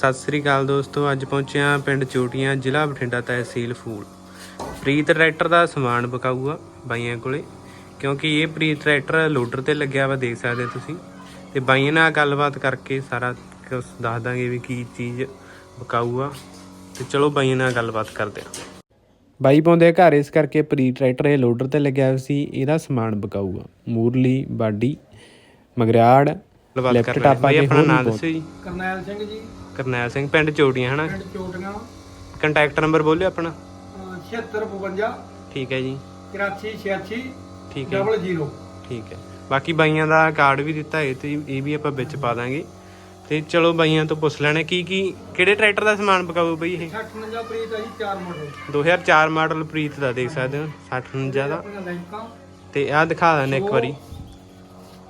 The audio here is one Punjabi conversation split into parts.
ਸਤਿ ਸ੍ਰੀ ਅਕਾਲ ਦੋਸਤੋ ਅੱਜ ਪਹੁੰਚਿਆ ਪਿੰਡ ਚੋਟੀਆਂ ਜ਼ਿਲ੍ਹਾ ਬਠਿੰਡਾ ਤਹਿਸੀਲ ਫੂਲ। ਪ੍ਰੀਤ ਟਰੈਕਟਰ ਦਾ ਸਮਾਨ ਬਕਾਊਆ ਬਾਈਆਂ ਕੋਲੇ ਕਿਉਂਕਿ ਇਹ ਪ੍ਰੀਤ ਟਰੈਕਟਰ ਲੋਡਰ ਤੇ ਲੱਗਿਆ ਵਾ ਦੇਖ ਸਕਦੇ ਤੁਸੀਂ। ਤੇ ਬਾਈਆਂ ਨਾਲ ਗੱਲਬਾਤ ਕਰਕੇ ਸਾਰਾ ਕੁਝ ਦੱਸ ਦਾਂਗੇ ਵੀ ਕੀ ਚੀਜ਼ ਬਕਾਊਆ ਤੇ ਚਲੋ ਬਾਈਆਂ ਨਾਲ ਗੱਲਬਾਤ ਕਰਦੇ ਹਾਂ। ਬਾਈ ਪਾਉਂਦੇ ਆ ਘਰ ਇਸ ਕਰਕੇ ਪ੍ਰੀ ਟਰੈਕਟਰ ਇਹ ਲੋਡਰ ਤੇ ਲੱਗਿਆ ਹੋਇਆ ਸੀ ਇਹਦਾ ਸਮਾਨ ਬਕਾਊਗਾ ਮੂਰਲੀ ਬਾਡੀ ਮਗਰਾੜ ਲੈਫਟ ਟਾਪਾ ਤੇ ਆਪਣਾ ਨਾਮ ਦੱਸੋ ਜੀ। ਕਰਨੈਲ ਸਿੰਘ ਜੀ। ਕਰਨੈਲ ਸਿੰਘ ਪਿੰਡ ਚੋਟੀਆਂ ਹਨਾ? ਪਿੰਡ ਚੋਟੀਆਂ ਕੰਟੈਕਟ ਨੰਬਰ ਬੋਲਿਓ ਆਪਣਾ। 7652 ਠੀਕ ਹੈ ਜੀ। 8386 ਠੀਕ ਹੈ। Double zero. ਠੀਕ ਹੈ। ਬਾਕੀ ਬਾਈਆਂ ਦਾ ਕਾਰਡ ਵੀ ਦਿੱਤਾ ਹੈ ਤੇ ਇਹ ਵੀ ਆਪਾਂ ਵਿੱਚ ਪਾ ਦਾਂਗੇ। ਤੇ ਚਲੋ ਬਾਈਆਂ ਤੋਂ ਪੁੱਛ ਲੈਣੇ ਕੀ ਕੀ ਕਿਹੜੇ ਟਰੈਕਟਰ ਦਾ ਸਮਾਨ ਬਕਾਊ ਬਈ ਇਹ? 59 ਪ੍ਰੀਤ ਹੈ ਜੀ ਚਾਰ ਮਾਡਲ 2004 ਮਾਡਲ ਪ੍ਰੀਤ ਦਾ ਦੇਖ ਸਕਦੇ ਹੋ 6049 ਦਾ। ਤੇ ਆਹ ਦਿਖਾ ਦਿੰਦੇ ਇੱਕ ਵਾਰੀ।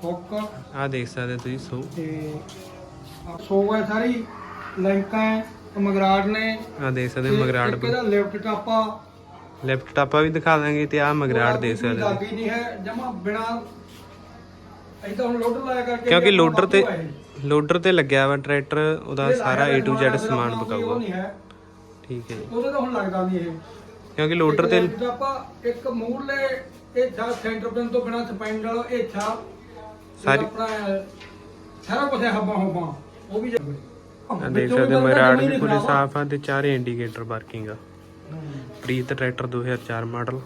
ਹੁੱਕ ਆਹ ਦੇਖ ਸਕਦੇ ਤੁਸੀਂ ਸੋ। ਤੇ ਸੋ ਹੈ ਸਾਰੀ। ਲੈਂਕਾਂ ਹੈ ਮਗਰਾੜ ਨੇ। ਆਹ ਦੇਖ ਸਕਦੇ ਹੋ ਮਗਰਾੜ ਇੱਕ ਇਹਦਾ ਲਿਫਟ ਟਾਪਾ। ਲੈਫਟ ਟਾਪਾ ਵੀ ਦਿਖਾ ਦਾਂਗੇ ਤੇ ਆਹ ਮਗਰਾੜ ਦੇਖ ਸਕਦੇ ਹੋ। ਲੱਗੀ ਨਹੀਂ ਹੈ ਜਮਾ ਬਿਨਾ ਅਸੀਂ ਤਾਂ ਹੁਣ ਲੋਡਰ ਲਾਇਆ ਕਰਕੇ ਕਿਉਂਕਿ ਵੀ ਲੋਡਰ ਤੇ। ਲੋਡਰ ਤੇ ਲੱਗਿਆ ਵਾ ਟਰੈਕਟਰ ਉਹਦਾ ਇਹ ਸਾਰਾ A to Z ਸਮਾਨ ਬਕਾਊਗਾ ਠੀਕ ਹੈ ਜੀ। ਉਹਦੇ ਤਾਂ ਹੁਣ ਲੱਗਦਾ ਨਹੀਂ ਇਹ। ਕਿਉਂਕਿ ਲੋਡਰ ਤੇ ਆਪਾਂ ਇੱਕ ਮੂਰਲੇ ਇਹ ਛਾ ਸੈਂਟਰ ਪਿੰਨ ਤੋਂ ਬਿਨਾ ਸਪਾਈਨਲ ਇਹ ਛਾ ਸਾਰਾ ਕੁਝ ਹੱਬਾਂ ਹੱਬਾਂ ਉਹ ਵੀ ਆਹ ਦੇਖ ਸਕਦੇ ਹੋ ਮਗਰਾੜ ਵੀ ਪੂਰੇ ਸਾਫ਼ ਆ ਤੇ ਚਾਰੇ ਇੰਡੀਕੇਟਰ ਵਰਕਿੰਗ ਆ। Preet tractor 2004 model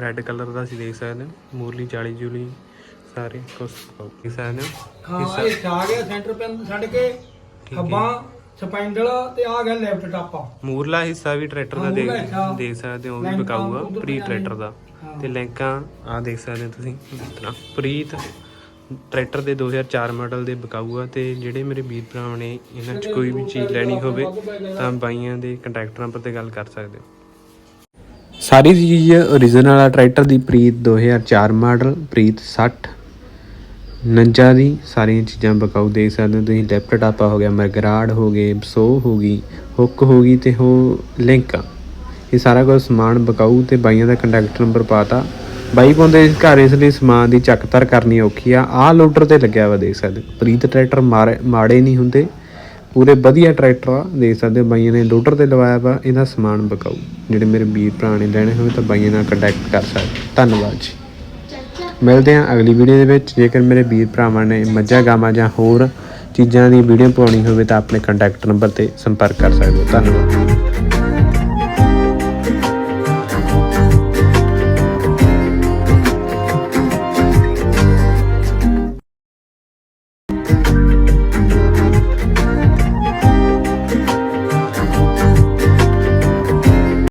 red colour ਦਾ ਸੀ ਦੇਖ ਸਕਦੇ ਹੋ। ਮੂਰਲੀ 40 ਜੂਲੀ ਸਾਰੇ ਕੁਝ ਦੇਖ ਸਕਦੇ ਹੋ। ਹਾਂ ਇਹ ਛਾ ਗਿਆ ਸੈਂਟਰ ਪਿੰਨ ਛੱਡ ਕੇ ਹੱਬਾਂ ਸਪਾਈਨਲ ਤੇ ਆ ਗਿਆ ਲੈਫਟ ਟਾਪਾ ਮੂਰਲਾ ਹਿੱਸਾ ਵੀ ਟਰੈਕਟਰ ਦਾ ਦੇਖ। ਦੇਖ ਸਕਦੇ ਹੋ ਉਹ ਵੀ ਬਕਾਊਗਾ ਪ੍ਰੀ ਟਰੈਕਟਰ ਦਾ। ਤੇ ਲੈਂਕਾਂ ਆ ਦੇਖ ਸਕਦੇ ਹੋ ਤੁਸੀਂ ਇਸ ਤਰ੍ਹਾਂ। ਪ੍ਰੀਤ ਟਰੈਕਟਰ ਦੇ 2004 ਮਾਡਲ ਦੇ ਬਕਾਊ ਆ ਤੇ ਜਿਹੜੇ ਮੇਰੇ ਵੀਰ ਭਰਾਵਾਂ ਨੇ ਇਹਨਾਂ 'ਚ ਕੋਈ ਵੀ ਚੀਜ਼ ਲੈਣੀ ਹੋਵੇ, ਤਾਂ ਬਾਈਆਂ ਦੇ ਕੰਟੈਕਟ ਨੰਬਰ ਤੇ ਗੱਲ ਕਰ ਸਕਦੇ ਹੋ। ਸਾਰੀ ਚੀਜ਼ origignal ਆ, ਟਰੈਕਟਰ ਦੀ ਪ੍ਰੀਤ 2004 ਮਾਡਲ, ਪ੍ਰੀਤ 60 ਨੰਜਾ ਦੀ ਸਾਰੀਆਂ ਚੀਜ਼ਾਂ ਬਕਾਊ ਦੇਖ ਸਕਦੇ ਹੋ ਤੁਸੀਂ, ਲੈਪਟਾਪ ਟਾਪਾ ਹੋ ਗਿਆ, ਮਰਗਰਾੜ ਹੋ ਗਏ, ਸੋ ਹੋ ਗਈ, ਹੁੱਕ ਹੋ ਗਈ ਤੇ ਹੋ ਲਿੰਕ ਇਹ ਸਾਰਾ ਕੁਝ ਸਮਾਨ ਬਕਾਊ ਤੇ ਬਾਈਆਂ ਦਾ ਕੰਟੈਕਟ ਨੰਬਰ ਪਾਤਾ ਬਾਈ ਪਾਉਂਦੇ ਇਸ ਘਰ ਇਸ ਲਈ ਸਮਾਨ ਦੀ ਚੱਕਤਰ ਕਰਨੀ ਔਖੀ ਆ। ਆਹ ਲੋਡਰ ਤੇ ਲੱਗਿਆ ਵਾ ਦੇਖ ਸਕਦੇ ਹੋ। ਪ੍ਰੀਤ ਟਰੈਕਟਰ ਮਾਰੇ- ਮਾੜੇ ਨਹੀਂ ਹੁੰਦੇ। ਪੂਰੇ ਵਧੀਆ ਟਰੈਕਟਰ ਆ, ਦੇਖ ਸਕਦੇ ਬਾਈਆਂ ਨੇ ਲੋਡਰ ਤੇ ਲਵਾਇਆ ਵਾ, ਇਹਦਾ ਸਮਾਨ ਬਕਾਊ। ਜਿਹੜੇ ਮੇਰੇ ਵੀਰ ਭਰਾ ਨੇ ਲੈਣੇ ਹੋਵੇ ਤਾਂ ਬਾਈਆਂ ਨਾਲ ਕੰਟੈਕਟ ਕਰ ਸਕਦੇ ਧੰਨਵਾਦ ਜੀ। ਮਿਲਦੇ ਹਾਂ ਅਗਲੀ ਵੀਡੀਓ ਦੇ ਵਿੱਚ। ਜੇਕਰ ਮੇਰੇ ਵੀਰ ਭਰਾਵਾਂ ਨੇ ਮੱਝਾਂ, ਗਾਵਾਂ ਜਾਂ ਹੋਰ ਚੀਜ਼ਾਂ ਦੀ ਵੀਡੀਓ ਪਾਉਣੀ ਹੋਵੇ ਤਾਂ ਆਪਣੇ ਕੰਟੈਕਟ ਨੰਬਰ ਤੇ ਸੰਪਰਕ ਕਰ ਸਕਦੇ ਹੋ। ਧੰਨਵਾਦ।